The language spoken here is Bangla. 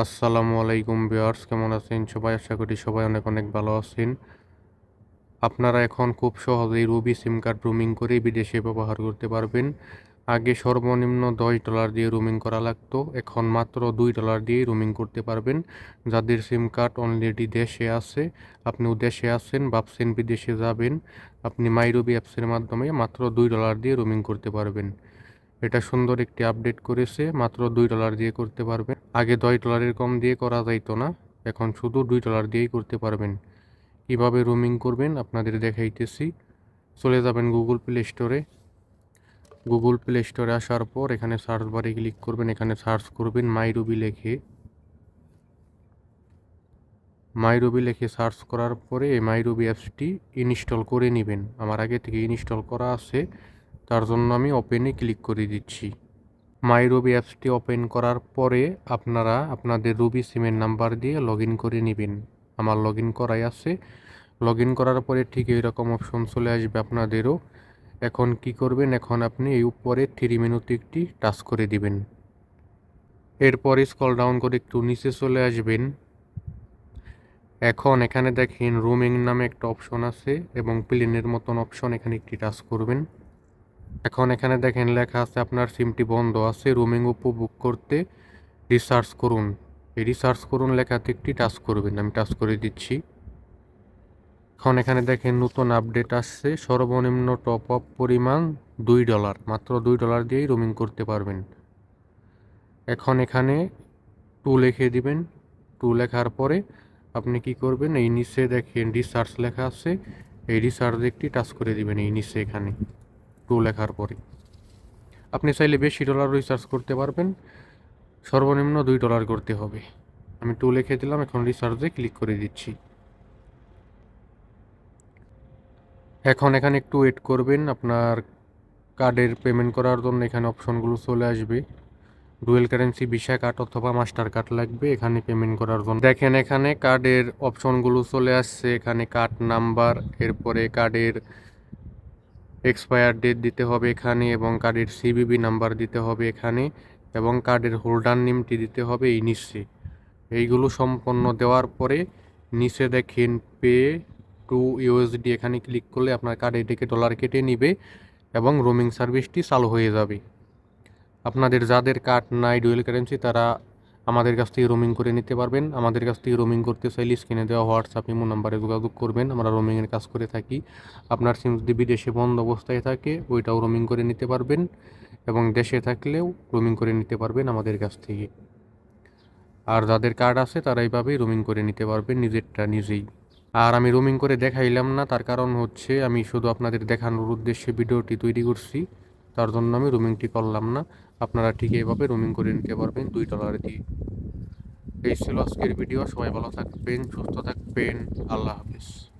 আসসালামু আলাইকুম বিয়ার্স কেমন আছেন সবাই? আশা করি সবাই অনেক অনেক ভালো আছেন। আপনারা এখন খুব সহজেই রুবি সিম কার্ড রুমিং করে বিদেশে ব্যবহার করতে পারবেন। আগে সর্বনিম্ন দশ ডলার দিয়ে রুমিং করা লাগতো, এখন মাত্র দুই ডলার দিয়ে রুমিং করতে পারবেন। যাদের সিম কার্ড অলরেডি দেশে আছে, আপনিও দেশে আছেন, ভাবছেন বিদেশে যাবেন, আপনি মাইরুবি অ্যাপসের মাধ্যমে মাত্র দুই ডলার দিয়ে রুমিং করতে পারবেন। এটা সুন্দর একটি আপডেট করেছে, মাত্র দুই ডলার দিয়ে করতে পারবেন। আগে দশ ডলারের কম দিয়ে করা যাইতো না, এখন শুধু দুই ডলার দিয়েই করতে পারবেন। কীভাবে রুমিং করবেন আপনাদের দেখাইতেছি। চলে যাবেন গুগল প্লে স্টোরে গুগল প্লে স্টোরে আসার পর এখানে সার্চ বারে ক্লিক করবেন, এখানে সার্চ করবেন মাইরুবি লেখে। মাইরুবি লেখে সার্চ করার পরে এই মাইরুবি অ্যাপসটি ইনস্টল করে নেবেন। আমার আগে থেকে ইনস্টল করা আছে। তার জন্য আমি ওপেনে ক্লিক করে দিচ্ছি। মাই রবি অ্যাপসটি ওপেন করার পরে আপনারা আপনাদের রুবি সিমের নাম্বার দিয়ে লগ করে নেবেন। আমার লগ করাই আছে। লগ করার পরে ঠিক এইরকম অপশন চলে আসবে আপনাদেরও। এখন কি করবেন? এখন আপনি এই উপরে থ্রি মেনুতে একটি টাচ করে দিবেন। এরপর স্কল ডাউন করে একটু নিচে চলে আসবেন। এখন এখানে দেখেন রুমিং নামে একটা অপশন আছে এবং প্লেনের মতন অপশন এখানে একটি টাচ করবেন। এখন এখানে দেখেন লেখা আছে আপনার সিমটি বন্ধ আছে রুমিং উপভোগ করতে রিসার্চ করুন। এই রিসার্চ করুন লেখাতে একটি টাচ করবেন, আমি টাচ করে দিচ্ছি। এখন এখানে দেখেন নতুন আপডেট আসছে, সর্বনিম্ন টপ আপ পরিমাণ দুই ডলার মাত্র দুই ডলার দিয়েই রুমিং করতে পারবেন। এখন এখানে টু লিখে দিবেন। টু লেখার পরে আপনি কি করবেন, এই নিচে দেখেন রিসার্চ লেখা আছে, এই রিসার্চ একটি টাচ করে দিবেন এই নিচে এখানে। টু লেখার পরে আপনি চাইলে বেশি ডলার রিচার্জ করতে পারবেন। সর্বনিম্ন দুই ডলার করতে হবে। আমি টু লিখে দিলাম, এখন রিচার্জে ক্লিক করে দিচ্ছি। এখন এখানে একটু ওয়েট করবেন, আপনার কার্ডের পেমেন্ট করার জন্য এখানে অপশনগুলো চলে আসবে। ডুয়েল কারেন্সি ভিসা কার্ড অথবা মাস্টার কার্ড লাগবে এখানে পেমেন্ট করার জন্য। দেখেন এখানে কার্ডের অপশনগুলো চলে আসছে। এখানে কার্ড নাম্বার এরপরে কার্ডের এক্সপায়ার ডেট দিতে হবে এখানে এবং কার্ডের সিবিবি নাম্বার দিতে হবে এখানে এবং কার্ডের হোল্ডার নেমটি দিতে হবে এই নিচে। এইগুলো সম্পন্ন দেওয়ার পরে নিচে দেখেন পে টু ইউএসডি এখানে ক্লিক করলে আপনার কার্ডে থেকে ডলার কেটে নিবে এবং রোমিং সার্ভিসটি চালু হয়ে যাবে। আপনাদের যাদের কার্ড নাই ডুয়েল কারেন্সি তারা আমাদের কাছ থেকে রোমিং করে নিতে পারবেন। আমাদের কাছ থেকে রোমিং করতে চাইলে স্ক্রিনে দেওয়া হোয়াটসঅ্যাপ ইমো নাম্বারে যোগাযোগ করবেন। আমরা রোমিংয়ের কাজ করে থাকি। আপনার সিম যদি বিদেশে বন্ধ অবস্থায় থাকে, ওইটাও রোমিং করে নিতে পারবেন এবং দেশে থাকলেও রোমিং করে নিতে পারবেন আমাদের কাছ থেকে। আর যাদের কার্ড আছে, তারা এইভাবেই রোমিং করে নিতে পারবেন নিজেরটা নিজেই। আর আমি রোমিং করে দেখাইলাম না, তার কারণ হচ্ছে আমি শুধু আপনাদের দেখানোর উদ্দেশ্যে ভিডিওটি তৈরি করছি। তার জন্য আমি রুমিংটি করলাম না। আপনারা ঠিক এইভাবে রুমিং করে নিতে পারবেন, দুই ডলার দিয়ে। এই ছিল আজকের ভিডিও সবাই ভালো থাকবেন, সুস্থ থাকবেন। আল্লাহ হাফিজ।